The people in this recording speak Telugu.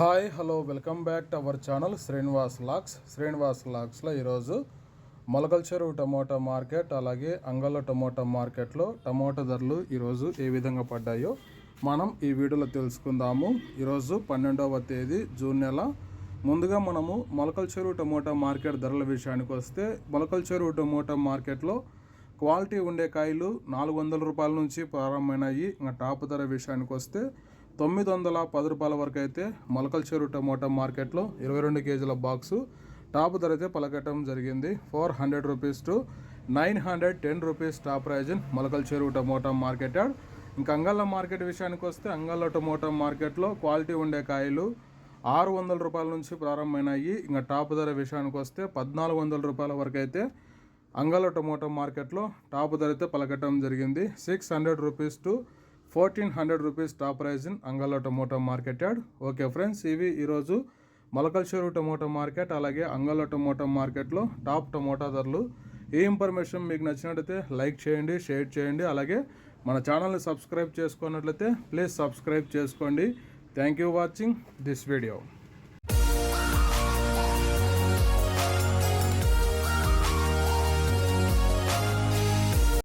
Hi hello welcome back to our channel Srinivas lakhs. Srinivas లాక్స్లో ఈరోజు మొలకల్చెరు టమోటా మార్కెట్ అలాగే అంగళ్ళ టమోటా మార్కెట్లో టమోటా ధరలు ఈరోజు ఏ విధంగా పడ్డాయో మనం ఈ వీడియోలో తెలుసుకుందాము. ఈరోజు పన్నెండవ తేదీ జూన్ నెల. ముందుగా మనము మొలకల్చెరు టమోటా మార్కెట్ ధరల విషయానికి వస్తే మొలకల చెరువు టమోటా మార్కెట్లో క్వాలిటీ ఉండే కాయలు నాలుగు వందల రూపాయల నుంచి ప్రారంభమైనాయి. ఇంకా టాప్ ధర విషయానికి వస్తే తొమ్మిది వందల పది రూపాయల వరకు అయితే మొలకల చెరువు టమోటా మార్కెట్లో ఇరవై రెండు కేజీల బాక్సు. టాప్ ధర అయితే పలకటం జరిగింది. Four hundred rupees to nine hundred ten rupees top price in Molakalacheruvu tomato market add. ఇంకా అంగళ్ళ మార్కెట్ విషయానికి వస్తే అంగళ్ళ టమోటా మార్కెట్లో క్వాలిటీ ఉండే కాయలు ఆరు వందల రూపాయల నుంచి ప్రారంభమైనాయి. ఇంకా టాప్ ధర విషయానికి వస్తే పద్నాలుగు వందల రూపాయల వరకు అయితే అంగళ టమోటా మార్కెట్లో టాప్ ధర అయితే పలకటం జరిగింది. Six hundred rupees to fourteen hundred rupees top price in అంగల్లో tomato market yard okay friends ఇవి ఈరోజు మొలకల్ టమోటో మార్కెట్ అలాగే అంగల్లో టమోటో మార్కెట్లో టాప్ టమోటా ధరలు. ఈ ఇన్ఫర్మేషన్ మీకు నచ్చినట్లయితే లైక్ చేయండి షేర్ చేయండి అలాగే మన ఛానల్ని సబ్స్క్రైబ్ చేసుకున్నట్లయితే ప్లీజ్ సబ్స్క్రైబ్ చేసుకోండి. Thank you watching this video.